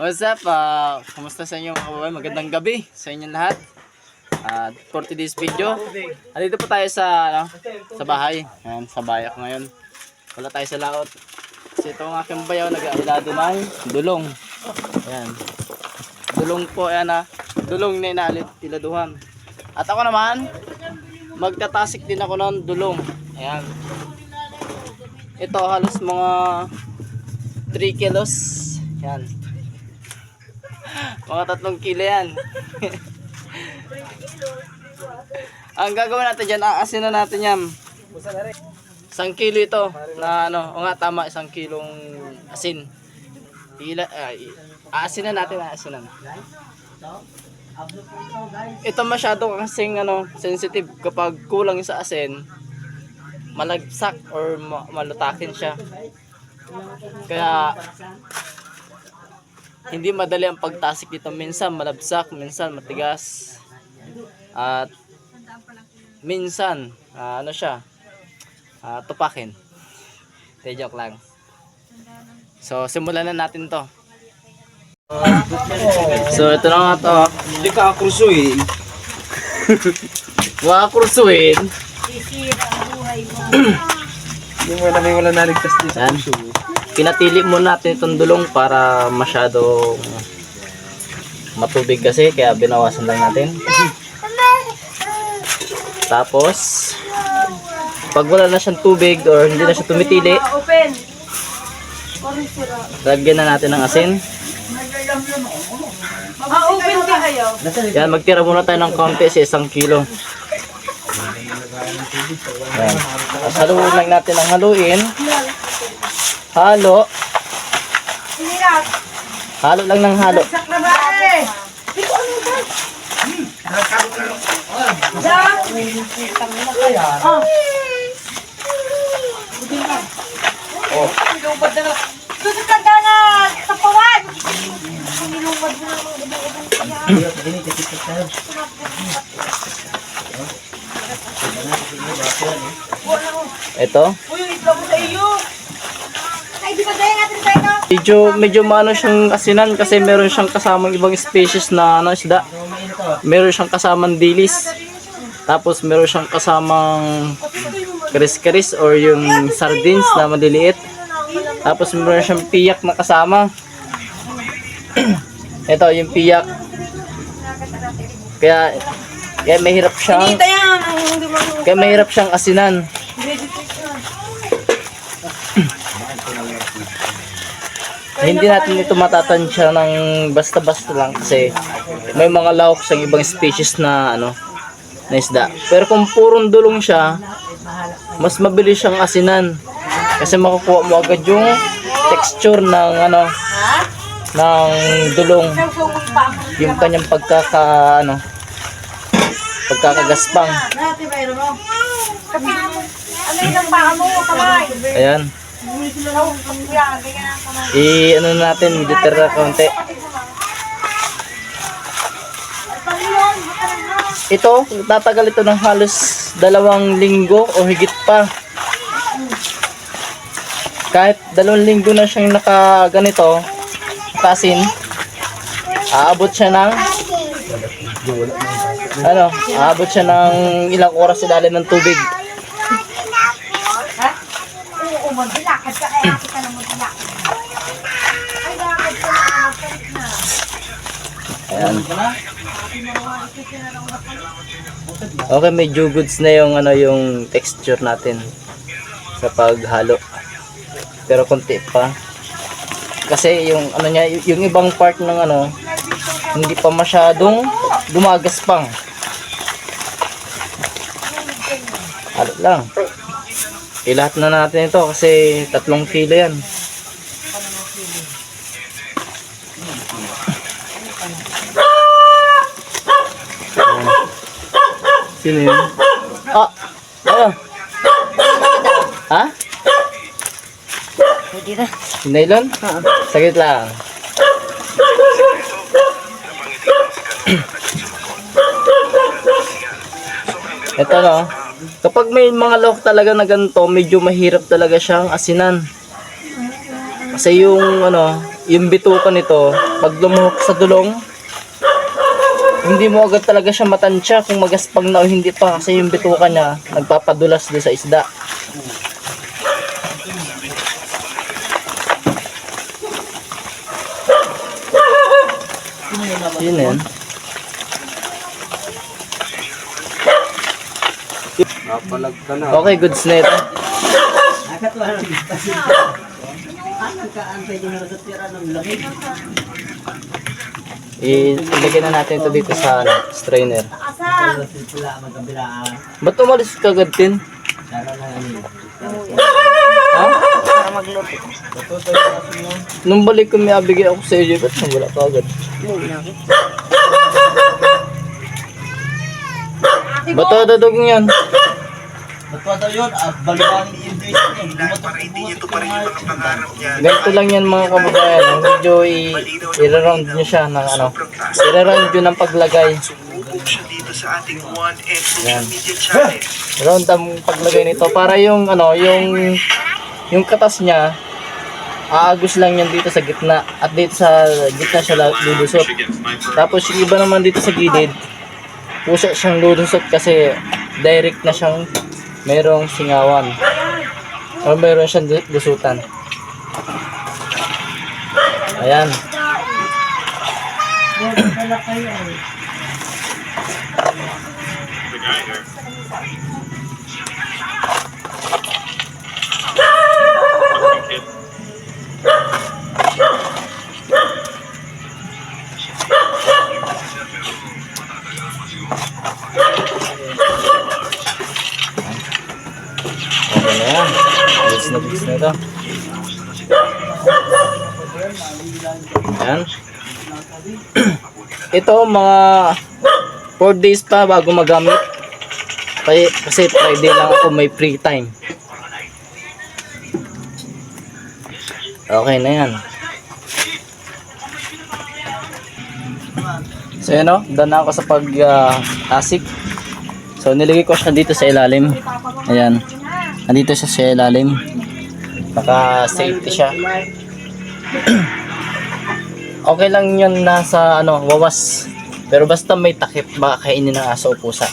What's up? Uh, kumusta sa inyo mga kababayan? Magandang gabi sa inyong lahat. At for today's video, andito po tayo sa ano, sa bahay. Ayan, sa bahay ako ngayon. Wala tayo sa laot. Kasi ito ang aking bayaw, nag-ailado ng dulong. Ayan. Dulong po, ayan ah. Dulong na inaalit, iladuhan. At ako naman, magtatasik din ako ng dulong. Ayan. Ito halos mga 3 kilos. Yan. Mga tatlong kilo yan. Ang gagawin natin dyan, aasin na natin yan. Isang kilo ito. Na ano, o nga tama, isang kilong asin. Ila, ay, aasin na natin, aasin na. Ito masyado kasing ano, sensitive kapag kulang sa asin, malagsak or ma- malutakin siya. Kaya hindi madali ang pagtasik dito. Minsan malabsak, minsan matigas. At minsan ah, ano siya? ah, tupakin. Te joke lang. So simulan na natin 'to. So ito na nga to. Hindi ka akruso eh. Mga kursuin. Hindi mo na may wala naligtas din sa Yan. Pinatili muna natin itong dulong para masyadong matubig kasi kaya binawasan lang natin. Tapos pag wala na siyang tubig or hindi na siya tumitili, lagyan na natin ng asin. Yan, magtira muna tayo ng konti sa isang kilo. Yan. Tapos haluin lang natin ang haluin. Halo. Sinirap. Halo lang ng halo. Sak na ba eh? Ikaw ano ba? Oh. Oh. Nilumad na. Doon ka ka na sa pawan. Nilumad mo na ng kaya. Ito. Uy, isla mo sa iyo. Ay, di ba gaya natin sa ito? Medyo, medyo maano siyang asinan kasi meron siyang kasamang ibang species na ano, isda. Meron siyang kasamang dilis. Tapos meron siyang kasamang kris-kris or yung sardines na maliliit. Tapos meron siyang piyak na kasama. Ito, yung piyak. Kaya, kaya mahirap siyang, kaya mahirap siyang asinan. hindi natin ito matatansya ng basta-basta lang kasi may mga lahok siyang ibang species na ano na isda. Pero kung purong dulong siya, mas mabilis siyang asinan. Kasi makukuha mo agad yung texture ng ano ng dulong, yung kanyang pagkaka ano pagkakagaspang. Ano. Ayan. I ano natin, deter na konti. Ito, tatagal ito ng halos dalawang linggo o higit pa. Kahit dalawang linggo na siyang naka ganito, kasin, aabot siya ng ano, aabot siya ng ilang oras sa ilalim ng tubig. Ha? Oo, magbilakad ka kaya kita na magbilakad. Ay, lakad ka na. Ayan. Okay, medyo goods na yung ano yung texture natin sa paghalo. Pero konti pa. Kasi yung ano niya, yung ibang part ng ano hindi pa masyadong gumagaspang. Halo lang. Ilahat na natin ito kasi tatlong kilo yan. Sino yun? Ah! Ano? Ha? Pwede na. Nylon? Sagit lang. Ito no. Kapag may mga lock talaga na ganito, medyo mahirap talaga siyang asinan. Kasi yung ano, yung bituka nito, pag lumuhok sa dulong, hindi mo agad talaga siya matansya kung magaspang na o hindi pa kasi yung bituka niya nagpapadulas doon sa isda. Yun yan. Napalag ka na. Okay, goods na ito. Ilagay na natin ito dito sa ano, strainer. Ba't umalis ka agad din? Ha? Nung balik ko may abigay ako sa iyo, ba't wala ka agad? Ate Ba't mo, dadadog yan? Ba't pa daw yun? At balikan ni Idris niya. Ganito lang yan mga kababayan. Ang i- i-round nyo siya ng ano. I-round nyo ng paglagay. Sumubok siya dito sa ating one and Yan. social media channel. Round ang paglagay nito para yung ano, yung yung katas niya aagos lang yan dito sa gitna at dito sa gitna siya lulusot. Tapos yung iba naman dito sa gilid, pusa siyang lulusot kasi direct na siyang merong singawan. O meron siyang lu- lusutan. Ayan. Okay na yan. Bilis na bilis na ito. Ayan. ito mga 4 days pa bago magamit. Kasi, kasi Friday lang ako may free time. Okay na yan. So yun o, done na ako sa pag-asik. so nilagay ko siya dito sa ilalim. Ayan. Nandito siya sa ilalim. Naka-safety siya. okay lang yun nasa ano, wawas. Pero basta may takip, baka kainin ng aso o pusa.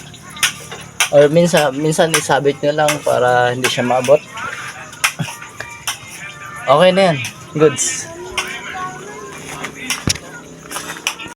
Or minsan, minsan isabit nyo lang para hindi siya maabot. Okay na yan. Goods.